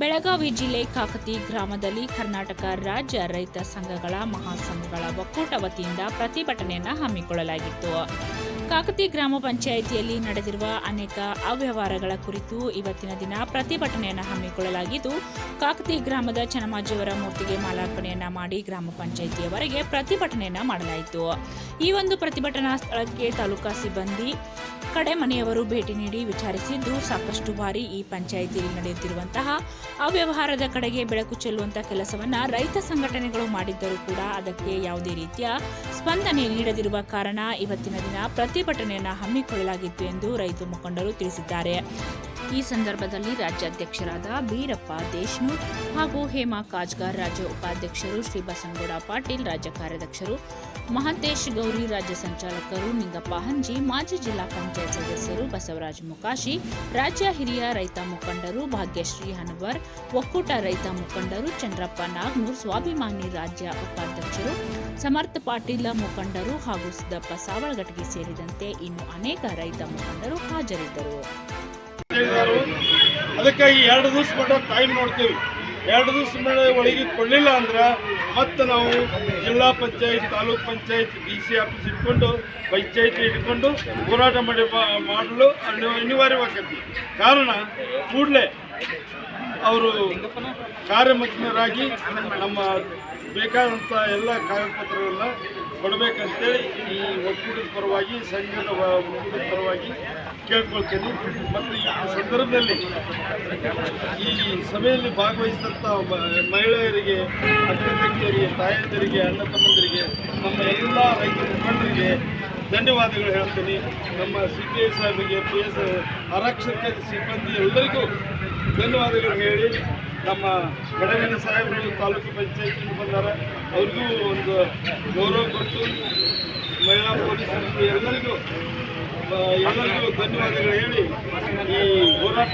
ಬೆಳಗಾವಿ ಜಿಲ್ಲೆ ಕಾಕತಿ ಗ್ರಾಮದಲ್ಲಿ ಕರ್ನಾಟಕ ರಾಜ್ಯ ರೈತ ಸಂಘಗಳ ಮಹಾಸಂಘಗಳ ಒಕ್ಕೂಟ ವತಿಯಿಂದ ಪ್ರತಿಭಟನೆಯನ್ನು ಹಮ್ಮಿಕೊಳ್ಳಲಾಗಿತ್ತು. ಕಾಕತಿ ಗ್ರಾಮ ಪಂಚಾಯಿತಿಯಲ್ಲಿ ನಡೆದಿರುವ ಅನೇಕ ಅವ್ಯವಹಾರಗಳ ಕುರಿತು ಇವತ್ತಿನ ದಿನ ಪ್ರತಿಭಟನೆಯನ್ನು ಹಮ್ಮಿಕೊಳ್ಳಲಾಗಿದ್ದು, ಕಾಕತಿ ಗ್ರಾಮದ ಚನ್ನಮಾಜಿಯವರ ಮೂರ್ತಿಗೆ ಮಾಲಾರ್ಪಣೆಯನ್ನು ಮಾಡಿ ಗ್ರಾಮ ಪಂಚಾಯಿತಿಯವರೆಗೆ ಪ್ರತಿಭಟನೆಯನ್ನು ಮಾಡಲಾಯಿತು. ಈ ಒಂದು ಪ್ರತಿಭಟನಾ ಸ್ಥಳಕ್ಕೆ ತಾಲೂಕಾ ಸಿಬ್ಬಂದಿ ಕಡೆ ಮನೆಯವರು ಭೇಟಿ ನೀಡಿ ವಿಚಾರಿಸಿದ್ದು, ಸಾಕಷ್ಟು ಬಾರಿ ಈ ಪಂಚಾಯಿತಿಯಲ್ಲಿ ನಡೆಯುತ್ತಿರುವಂತಹ ಅವ್ಯವಹಾರದ ಕಡೆಗೆ ಬೆಳಕು ಚೆಲ್ಲುವಂತಹ ಕೆಲಸವನ್ನ ರೈತ ಸಂಘಟನೆಗಳು ಮಾಡಿದ್ದರೂ ಕೂಡ ಅದಕ್ಕೆ ಯಾವುದೇ ರೀತಿಯ ಸ್ಪಂದನೆ ನೀಡದಿರುವ ಕಾರಣ ಇವತ್ತಿನ ದಿನ ಪ್ರತಿಭಟನೆಯನ್ನು ಹಮ್ಮಿಕೊಳ್ಳಲಾಗಿತ್ತು ಎಂದು ರೈತ ಮುಖಂಡರು ತಿಳಿಸಿದ್ದಾರೆ. ಈ ಸಂದರ್ಭದಲ್ಲಿ ರಾಜ್ಯಾಧ್ಯಕ್ಷರಾದ ಬೀರಪ್ಪ ದೇಶ್ಮುಖ್ ಹಾಗೂ ಹೇಮಾ ಕಾಜ್ಗಾರ್ ರಾಜ್ಯ ಉಪಾಧ್ಯಕ್ಷರು ಶ್ರೀ ಬಸನಗೌಡ ಪಾಟೀಲ್ ರಾಜ್ಯ ಕಾರ್ಯಾಧ್ಯಕ್ಷರು ಮಹಂತೇಶ್ ಗೌರಿ ರಾಜ್ಯ ಸಂಚಾಲಕರು ನಿಂಗಪ್ಪ ಹಂಜಿ, ಮಾಜಿ ಜಿಲ್ಲಾ ಪಂಚಾಯತ್ ಸದಸ್ಯರು ಬಸವರಾಜ್ ಮುಕಾಶಿ, ರಾಜ್ಯ ಹಿರಿಯ ರೈತ ಮುಖಂಡರು ಭಾಗ್ಯಶ್ರೀ ಹನವರ್, ಒಕ್ಕೂಟ ರೈತ ಮುಖಂಡರು ಚಂದ್ರಪ್ಪ ನಾಗ್ನೂರ್, ಸ್ವಾಭಿಮಾನಿ ರಾಜ್ಯ ಉಪಾಧ್ಯಕ್ಷರು ಸಮರ್ಥ ಪಾಟೀಲ ಮುಖಂಡರು ಹಾಗೂ ಸಿದ್ದಪ್ಪ ಸಾವಳಗಟ್ಟಿಗೆ ಸೇರಿದಂತೆ ಇನ್ನು ಅನೇಕ ರೈತ ಮುಖಂಡರು ಹಾಜರಿದ್ದರು. ಅದಕ್ಕಾಗಿ ಎರಡು ದಿವಸ ಟೈಮ್ ನೋಡ್ತೀವಿ. ಎರಡು ದಿವಸ ಒಳಗೆ ಕೊಡಲಿಲ್ಲ ಅಂದ್ರೆ ಮತ್ತೆ ನಾವು ಜಿಲ್ಲಾ panchayat, taluk panchayat, D C office ಇಟ್ಕೊಂಡು ಪಂಚಾಯತಿ ಇಟ್ಕೊಂಡು ಹೋರಾಟ ಮಾಡಿ ಮಾಡಲು ಅನಿವಾರ್ಯವಾಗತ್ತೆ ಅನಿವಾರ್ಯವಾಗೈತಿ ಕಾರಣ ಕೂಡಲೇ ಅವರು ಕಾರ್ಯಮಗ್ನರಾಗಿ ನಮ್ಮ ಬೇಕಾದಂಥ ಎಲ್ಲ ಕಾಗದಪತ್ರಗಳನ್ನ ಕೊಡಬೇಕಂತೇಳಿ ಈ ಒಕ್ಕೂಟದ ಪರವಾಗಿ, ಸಂಘದ ಒಕ್ಕೂಟದ ಪರವಾಗಿ ಕೇಳ್ಕೊಳ್ತೀನಿ. ಮತ್ತು ಈ ಸಂದರ್ಭದಲ್ಲಿ ಈ ಸಭೆಯಲ್ಲಿ ಭಾಗವಹಿಸಿದಂಥ ಮಹಿಳೆಯರಿಗೆ ಅಕ್ಕ ತಂಗಿಯರಿಗೆ ತಾಯಂದಿರಿಗೆ, ಅಣ್ಣ ತಮ್ಮಂದಿರಿಗೆ, ನಮ್ಮ ಎಲ್ಲ ರೈತ ಮುಖಂಡರಿಗೆ ಧನ್ಯವಾದಗಳು ಹೇಳ್ತೀನಿ. ನಮ್ಮ ಸಿ ಪಿ ಐ ಸಾಹೇಬರಿಗೆ ಪಿ ಎಸ್ ಆರಕ್ಷಕ ಸಿಬ್ಬಂದಿ ಎಲ್ಲರಿಗೂ ಧನ್ಯವಾದಗಳು ಹೇಳಿ. ನಮ್ಮ ಗಡಗನ ಸಾಹೇಬರು ತಾಲೂಕು ಪಂಚಾಯಿತಿ ಬಂದಾರ ಅವ್ರಿಗೂ ಒಂದು ಗೌರವ ಕೊಟ್ಟು ಮಹಿಳಾ ಪೊಲೀಸರಿಗೂ ಎಲ್ಲರಿಗೂ ಎಲ್ಲರಿಗೂ ಧನ್ಯವಾದಗಳು ಹೇಳಿ ಈ ಹೋರಾಟ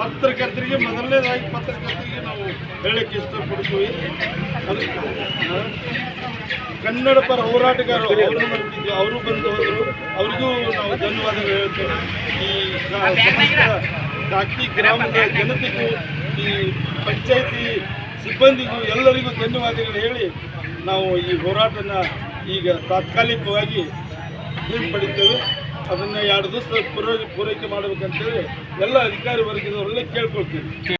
ಪತ್ರಕರ್ತರಿಗೆ, ಮೊದಲನೇದಾಗಿ ಪತ್ರಕರ್ತರಿಗೆ ನಾವು ಹೇಳಕ್ಕೆ ಇಷ್ಟಪಡ್ತೀವಿ. ಕನ್ನಡ ಪರ ಹೋರಾಟಗಾರರು ಅವರು ಬರ್ತಿದ್ವಿ ಅವರು ಬಂದು ಹೋದರು. ಅವ್ರಿಗೂ ನಾವು ಧನ್ಯವಾದಗಳು ಹೇಳ್ತೇವೆ. ಈ ಕಾಕಿ ಗ್ರಾಮದ ಜನತೆಗೂ, ಈ ಪಂಚಾಯತಿ ಸಿಬ್ಬಂದಿಗೂ, ಎಲ್ಲರಿಗೂ ಧನ್ಯವಾದಗಳು ಹೇಳಿ ನಾವು ಈ ಹೋರಾಟನ ಈಗ ತಾತ್ಕಾಲಿಕವಾಗಿ ಹಿಂಪಡಿತೇವೆ ಅದನ್ನು ಎರಡು ದಿವಸ ಪೂರೈಕೆ ಮಾಡಬೇಕಂತೇಳಿ ಎಲ್ಲ ಅಧಿಕಾರಿ ವರ್ಗದವರಲ್ಲೇ ಕೇಳ್ಕೊಳ್ತೀವಿ.